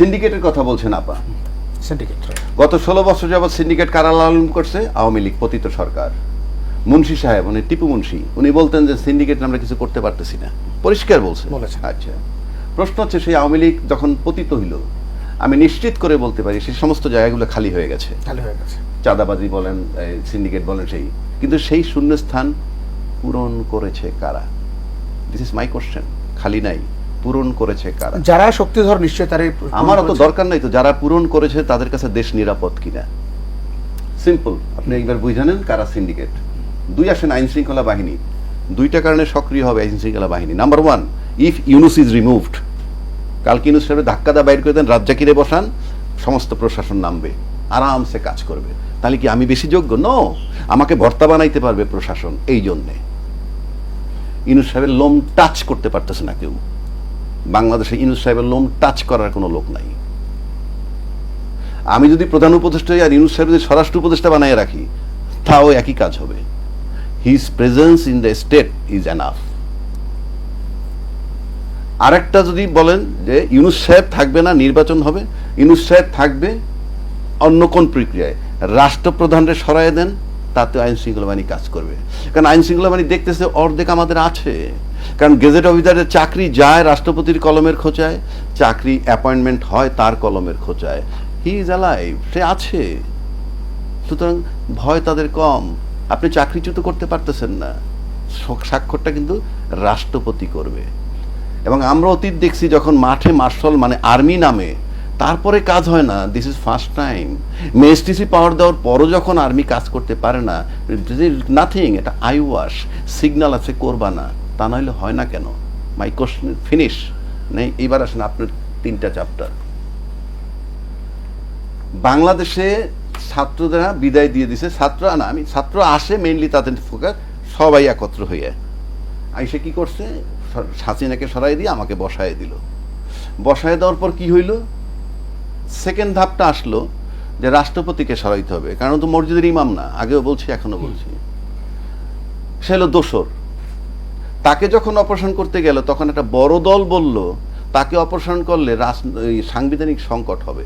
সিন্ডিকেটের কথা বলছেন আপা। সিন্ডিকেট গত ষোলো বছর যাবৎ সিন্ডিকেট কারা লালন করছে আওয়ামী লীগ পতিত সরকার। মুন্সি সাহেব উনি টিপু মুন্সি উনি বলতেন যে সিন্ডিকেট আমরা কিছু করতে পারতেছি না। পরিষ্কার বলছে। আচ্ছা। প্রশ্ন হচ্ছে সেই আওয়ামী লীগ যখন পতিত হইল আমি নিশ্চিত করে বলতে পারি সেই সমস্ত জায়গাগুলো খালি হয়ে গেছে। খালি হয়ে গেছে। চাঁদাবাজি বলেন সিন্ডিকেট বলেন সেই। কিন্তু সেই শূন্যস্থান পূরণ করেছে কারা? দিস ইজ মাই কোশ্চেন খালি নাই। পূরণ করেছে কারা? যারা শক্তিধর নিশ্চয় তার আমার অত দরকার নাই তো যারা পূরণ করেছে তাদের কাছে দেশ নিরাপদ কিনা। সিম্পল আপনি একবার বুঝানেন কারা সিন্ডিকেট দুই আসেন আইন শৃঙ্খলা বাহিনী। দুইটা কারণে সক্রিয় হবে আইন শৃঙ্খলা বাহিনী। Number one if Yunus is removed কালকে ইউনুস সাহেব ধাক্কা দা বাইর করে দেন রাজ্জাকিরে বসান সমস্ত প্রশাসন নামবে আরামসে কাজ করবে। তাহলে কি আমি বেশি যোগ্য? ন আমাকে ভর্তা বানাইতে পারবে প্রশাসন এই জন্যে। ইউনুস সাহেবের লোম টাচ করতে পারতেছে না কেউ। বাংলাদেশে ইউনুস সাহেবের লোম টাচ করার কোনো লোক নাই। আমি যদি প্রধান উপদেষ্টা আর ইউনুস সাহেব যদি স্বরাষ্ট্র উপদেষ্টা বানায় রাখি, তাও একই কাজ হবে। His presence in the state is enough আরেকটা যদি বলেন যে ইউনুস সাহেব থাকবে না, নির্বাচন হবে ইউনুস সাহেব থাকবে অন্য কোন প্রক্রিয়ায়। রাষ্ট্রপ্রধানরে সরাই দেন, তাতে আইন শৃঙ্খলা বাহিনী কাজ করবে। কারণ আইন শৃঙ্খলা বাহিনী দেখতেছে অর্ধেক আমাদের আছে। কারণ গেজেট অফিসারের চাকরি যায়, রাষ্ট্রপতির কলমের খোঁচায়, চাকরি অ্যাপয়েন্টমেন্ট হয়, তার কলমের খোঁচায়। হি ইজ অ্যালাইভ সে আছে। সুতরাং ভয় তাদের কম। আপনি চাকরিচ্যুত করতে পারতেছেন না। স্বাক্ষরটা কিন্তু রাষ্ট্রপতি করবে। এবং আমরা অতীত দেখছি যখন মাঠে মার্শাল মানে আর্মি নামে, তারপরে কাজ হয় না। দিস ইজ ফার্স্ট টাইম মেএসটিসি পাওয়ার দেওয়ার পরও যখন আর্মি কাজ করতে পারে না নাথিং এটা আই ওয়াশ সিগন্যাল আছে করবা না তা নইলে হয় না কেন? মাই কোশ্চেন ফিনিশ নেই, এইবার আসেন আপনার তিনটা চ্যাপ্টার বাংলাদেশে ছাত্ররা বিদায় দিয়ে দিছে। ছাত্র না, আমি ছাত্র আসে মেইনলি তাদের ফোকাস সবাই একত্র হয়ে। আইসে কি করছে? স- হাসিনাকে সরাই দিয়ে আমাকে বসায় দিল। বসায় দেওয়ার পর কি হইল? সেকেন্ড ধাপটা আসলো যে রাষ্ট্রপতিকে সরাইতে হবে। কারণ তো মসজিদের ইমাম না, আগেও বলছি এখনও বলছি। সে হলো দোসর। তাকে যখন অপারেশন করতে গেল, তখন একটা বড় দল বলল, তাকে অপারেশন করলে সাংবিধানিক সংকট হবে।